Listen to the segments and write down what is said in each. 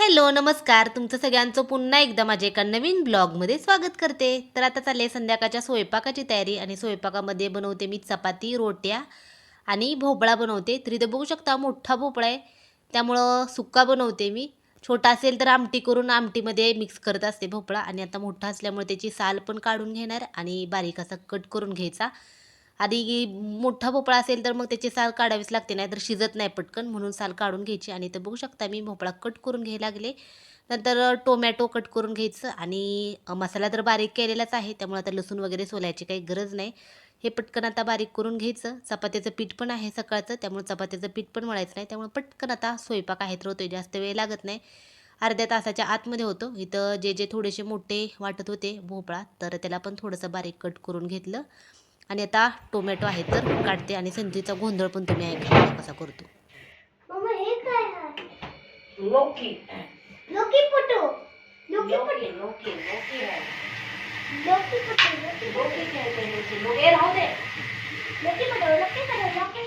Hello नमस्कार. तुमचं सगळ्यांचं पुन्हा एकदा माझ्या एका नवीन ब्लॉगमध्ये स्वागत करते. तर आता चालले संध्याकाळच्या स्वयंपाकाची तयारी आणि स्वयंपाकामध्ये बनवते मी चपाती रोट्या आणि भोपळा बनवते. तर इथं बघू शकता मोठा भोपळा आहे. त्यामुळं सुक्का बनवते मी. छोटा असेल तर आमटी करून आमटीमध्ये मिक्स करत असते भोपळा. आणि आता मोठा असल्यामुळे त्याची साल पण काढून घेणार आणि बारीक असा कट करून घ्यायचा. आधी मोठा भोपळा असेल तर मग त्याची साल काढावीच लागते नाही तर शिजत नाही पटकन म्हणून साल काढून घ्यायची. आणि तर बघू शकता मी भोपळा कट करून घ्यायला लागले. नंतर टोमॅटो कट करून घ्यायचं आणि मसाला तर बारीक केलेलाच आहे त्यामुळे आता लसूण वगैरे सोलायची काही गरज नाही. हे पटकन आता बारीक करून घ्यायचं. चपात्याचं पीठ पण आहे सकाळचं त्यामुळे चपात्याचं पीठ पण मळायचं नाही. त्यामुळे पटकन आता स्वयंपाक आहे तर होतो जास्त वेळ लागत नाही. अर्ध्या तासाच्या आतमध्ये होतो. इथं जे जे थोडेसे मोठे वाटत होते भोपळा तर त्याला पण थोडंसं बारीक कट करून घेतलं. आणि आता टोमॅटो आहे तर काढते आणि संधीचा गोंधळ पण तुम्ही ऐका कसा करतो. मम्मा हे काय आहे? लौकी लोकी पटो लोकी पटो लौकी लौकी लौकी है लोकी पटो लोकी लौकी कहते हैं इसे लोग ये राहू दे. लोकी पटो लोकी पटो लोकी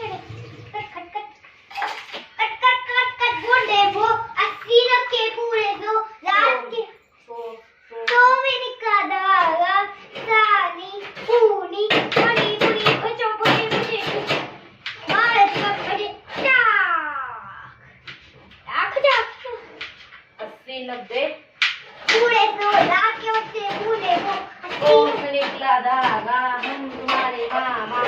नब्बे निकला धागा हम तुम्हारे मामा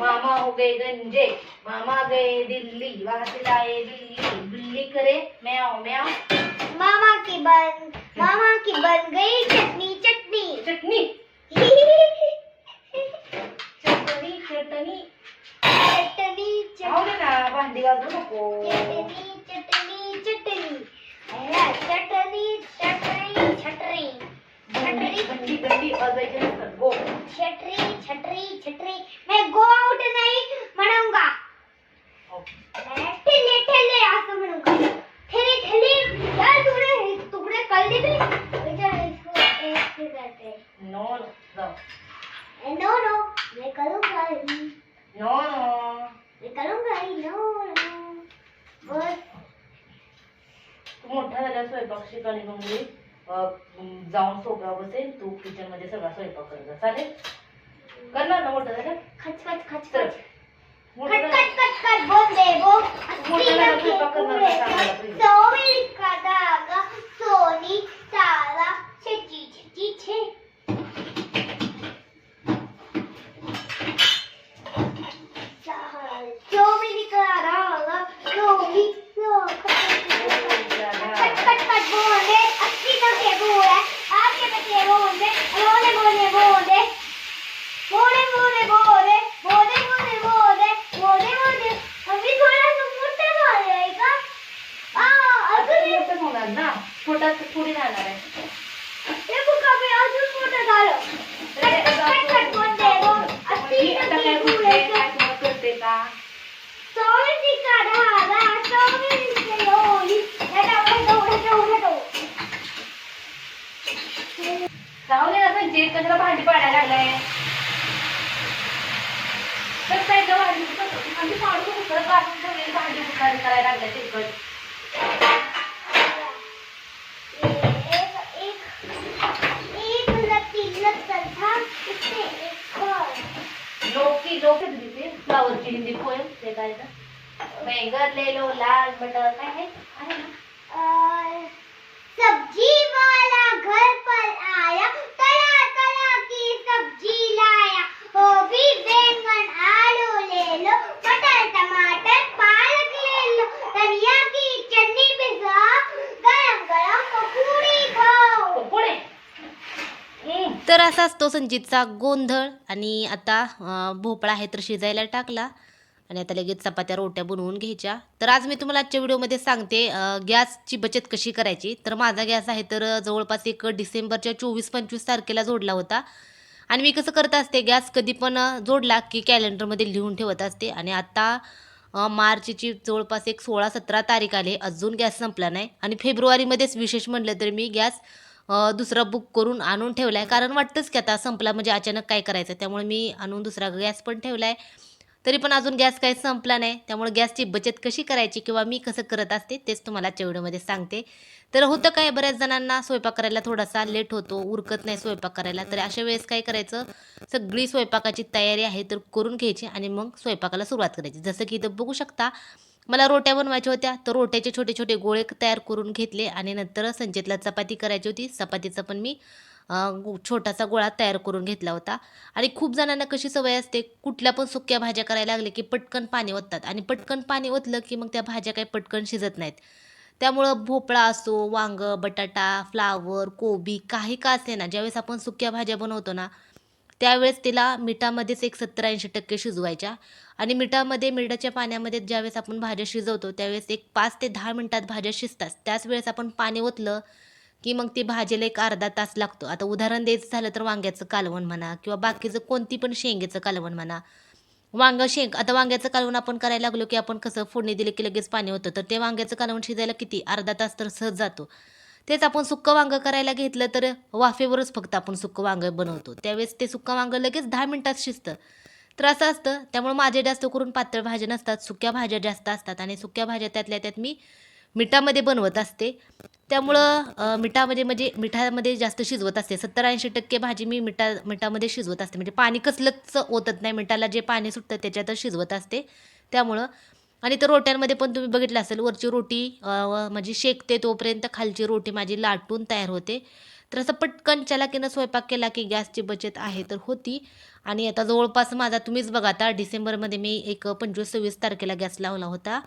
मामा हो गए गंजे मामा गए दिल्ली वहाँ से लाए दिल्ली बिल्ली करे म्याओ म्याओ झाला स्वयंपाक शिकाली मग मी जाऊन सोफ्या बसेल तू किचनमध्ये सगळा स्वयंपाक कर जा. चालेल करणार ना मोठं झालं खच खच खच. खच मोठं झालं. कट कट कट बोल तुला पुढे जाणार आहे. भांडी पाडायला लागलाय? तर काय भांडी? भांडी पाडून भांडी करायला लागलाय तिकट लोकी लोक दिली फ्लावरची हिंदी पोएम ते काय तर बैंगन लाल मटर काय आहे? आहे ना? सब्जी वाला घर पर आया. असा असतो संजीतचा गोंधळ. आणि आता भोपळा आहे तर शिजायला टाकला. आणि आता लगेच चपात्या रोट्या बनवून घ्यायच्या. तर आज मी तुम्हाला आजच्या व्हिडिओमध्ये सांगते गॅसची बचत कशी करायची. तर माझा गॅस आहे तर जवळपास एक डिसेंबरच्या चोवीस पंचवीस तारखेला जोडला होता. आणि मी कसं करत असते गॅस कधी पण जोडला की कॅलेंडरमध्ये लिहून ठेवत असते. आणि आता मार्चची जवळपास एक सोळा सतरा तारीख आली. अजून गॅस संपला नाही. आणि फेब्रुवारीमध्येच विशेष म्हटलं तर मी गॅस दुसरा बुक करून आणून ठेवला आहे कारण वाटतंच की आता संपला. म्हणजे अचानक काय करायचं? त्यामुळे मी आणून दुसरा गॅस पण ठेवला आहे तरी पण अजून गॅस काही संपला नाही. त्यामुळे गॅसची बचत कशी करायची किंवा मी कसं करत असते तेच तुम्हाला आजच्या सांगते. तर होतं काय बऱ्याच जणांना स्वयंपाक करायला थोडासा लेट होतो उरकत नाही स्वयंपाक करायला. तर अशा वेळेस काय करायचं सगळी स्वयंपाकाची तयारी आहे तर करून घ्यायची आणि मग स्वयंपाकाला सुरुवात करायची. जसं की इथं बघू शकता मला रोट्या बनवायच्या होत्या तर रोट्याचे छोटे छोटे गोळे तयार करून घेतले आणि नंतर संचितला चपाती करायची होती. चपातीचं पण मी छोटासा गोळा तयार करून घेतला होता. आणि खूप जणांना कशी सवय असते कुठल्या पण सुक्या भाज्या करायला लागले की पटकन पाणी ओततात. आणि पटकन पाणी ओतलं की मग त्या भाज्या काही पटकन शिजत नाहीत. त्यामुळं भोपळा असो वांग बटाटा फ्लावर कोबी काही का असे ना ज्यावेळेस आपण सुक्या भाज्या बनवतो ना त्यावेळेस तिला मिठामध्येच एक सत्तर ऐंशी टक्के शिजवायच्या. आणि मिठामध्ये मिठाच्या पाण्यामध्ये ज्यावेळेस आपण भाज्या शिजवतो त्यावेळेस एक पाच ते दहा मिनटात भाज्या शिजतात. त्याच वेळेस आपण पाणी ओतलं की मग ती भाजीला एक अर्धा तास लागतो. आता उदाहरण द्यायचं झालं तर वांग्याचं कालवण म्हणा किंवा बाकीचं कोणती पण शेंगेचं कालवण म्हणा. वांग शेंग आता वांग्याचं कालवण आपण करायला लागलो की आपण कसं फोडणी दिली की लगेच पाणी होतं तर ते वांग्याचं कालवण शिजायला किती? अर्धा तास तर सहज जातो. तेच आपण सुक्कं वांगं करायला घेतलं तर वाफेवरच फक्त आपण सुक्कं वांगं बनवतो. त्यावेळेस ते सुक्कं वांगं लगेच दहा मिनिटात शिजतं. तर असं असतं. त्यामुळे माझे जास्त करून पातळ भाज्या नसतात. सुक्या भाज्या जास्त असतात आणि सुक्या भाज्या त्यातल्या त्यात मी मिठामध्ये बनवत असते. त्यामुळं मिठामध्ये म्हणजे मिठामध्ये जास्त शिजवत असते. सत्तर ऐंशी टक्के भाजी मी मिठा मिठामध्ये शिजवत असते. म्हणजे पाणी कसलंच ओतत नाही. मिठाला जे पाणी सुटतं त्याच्यातच शिजवत असते. त्यामुळं आणि तर रोट्यांमध्ये पण तुम्ही बघितलं असेल वरची रोटी माझी म्हणजे शेकते तोपर्यंत खालची रोटी माझी लाटून तयार होते. तर असं पटकन चलाकीनं स्वयंपाक केला की गॅसची बचत आहे तर होती. आणि आता जवळपास माझा तुम्हीच बघा आता डिसेंबरमध्ये मी एक पंचवीस सव्वीस तारखेला गॅस लावला होता.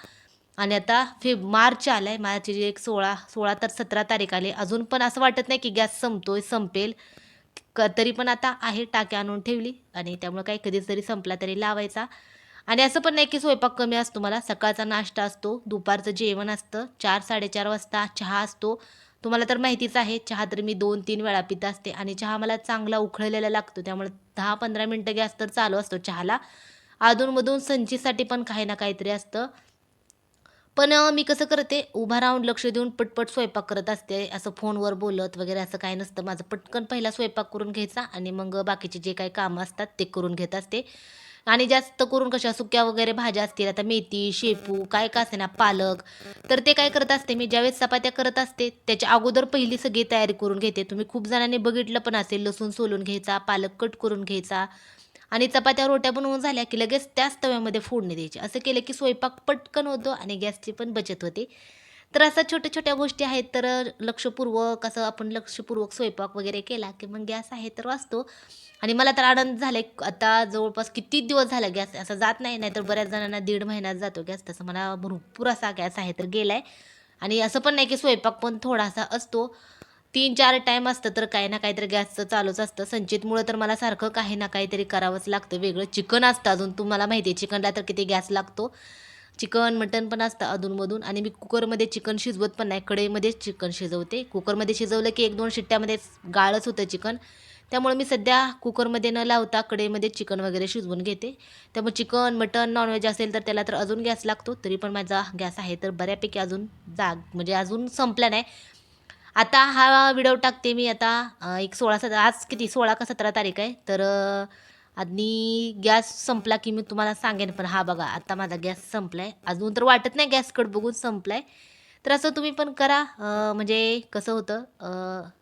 आणि आता फे मार्च आला आहे जे एक सोळा सोळा तर सतरा तारीख आली. अजून पण असं वाटत नाही की गॅस संपतोय संपेल. क तरी पण आता आहे टाकी आणून ठेवली. आणि त्यामुळे काही कधीच तरी संपला तरी लावायचा. आणि असं पण नाही की स्वयंपाक कमी असतो मला. सकाळचा नाश्ता असतो दुपारचं जेवण असतं चार साडेचार वाजता चहा असतो. तुम्हाला तर माहितीच आहे चहा तर मी दोन तीन वेळा पित असते. आणि चहा मला चांगला उखळलेला लागतो. त्यामुळे दहा पंधरा मिनटं गॅस तर चालू असतो चहाला. अधूनमधून संचीसाठी पण काही ना काहीतरी असतं. पण मी कसं करते उभा राहून लक्ष देऊन पटपट स्वयंपाक करत असते. असं फोनवर बोलत वगैरे असं काही नसतं. माझं पटकन पहिला स्वयंपाक करून घ्यायचा आणि मग बाकीचे जे काही कामं असतात ते करून घेत असते. आणि जास्त करून कशा सुक्या वगैरे भाज्या असतील आता मेथी शेपू काय का असे ना पालक तर ते काय करत असते. मी ज्यावेळेस चपात्या करत असते त्याच्या अगोदर पहिली सगळी तयारी करून घेते. तुम्ही खूप जणांनी बघितलं पण असेल लसूण सोलून घ्यायचा पालक कट करून घ्यायचा आणि चपात्या रोट्या बनवून झाल्या की लगेच त्याच तव्यामध्ये फोडणी द्यायची. असं केलं की स्वयंपाक पटकन होतो आणि गॅसची पण बचत होते. तर असं छोट्या छोट्या गोष्टी आहेत. तर लक्षपूर्वक असं आपण लक्षपूर्वक स्वयंपाक वगैरे केला की मग गॅस आहे तर वाचतो आणि मला तर आनंद झाला आता जवळपास किती दिवस झाला गॅस असं जात नाही नाही तर बऱ्याच जणांना दीड महिन्यात जातो गॅस. तसं मला भरपूर असा गॅस आहे तर गेला आहे आणि असं पण नाही की स्वयंपाक पण थोडासा असतो. तीन चार टाईम असतं तर काही ना काहीतरी गॅसचं चालूच असतं. संचितमुळं तर मला सारखं काही ना काहीतरी करावंच लागतं. वेगळं चिकन असतं अजून. तुम्हाला माहिती आहे चिकनला तर किती गॅस लागतो. चिकन मटन पण असतं अधूनमधून. आणि मी कुकरमध्ये चिकन शिजवत पण नाही. कढईमध्येच चिकन शिजवते. कुकरमध्ये शिजवलं की एक दोन शिट्ट्यामध्येच गाळच होतं चिकन. त्यामुळे मी सध्या कुकरमध्ये न लावता कढईमध्ये चिकन वगैरे शिजवून घेते. त्यामुळे चिकन मटन नॉनव्हेज असेल तर त्याला तर अजून गॅस लागतो. तरी पण माझा गॅस आहे तर बऱ्यापैकी अजून जाग म्हणजे अजून संपला नाही. आता हा व्हिडिओ टाकते मी आता एक सोळा सतरा आज किती? सोळा का सतरा तारीख आहे? तर अं, आणि गॅस संपला की मी तुम्हाला सांगेन पण हा बघा आता माझा गॅस संपला आहे अजून तर वाटत नाही गॅसकड बघून संपला आहे तर असं तुम्ही पण करा म्हणजे कसं होतं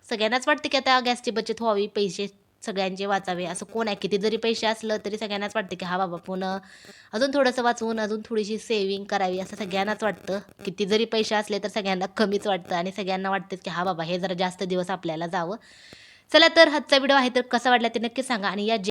सगळ्यांनाच वाटतं की आता गॅसची बचत व्हावी पैसे सगळ्यांचे वाचावे. असं कोण आहे? किती जरी पैसे असलं तरी सगळ्यांनाच वाटतं की हा बाबा पण अजून थोडंसं वाचवून अजून थोडीशी सेविंग करावी असं सगळ्यांनाच वाटतं. किती जरी पैसे असले तर सगळ्यांना कमीच वाटतं आणि सगळ्यांना वाटतं की हा बाबा हे जरा जास्त दिवस आपल्याला जावं. चला तर हातचा व्हिडिओ आहे तर कसा वाटला ते नक्की सांगा आणि या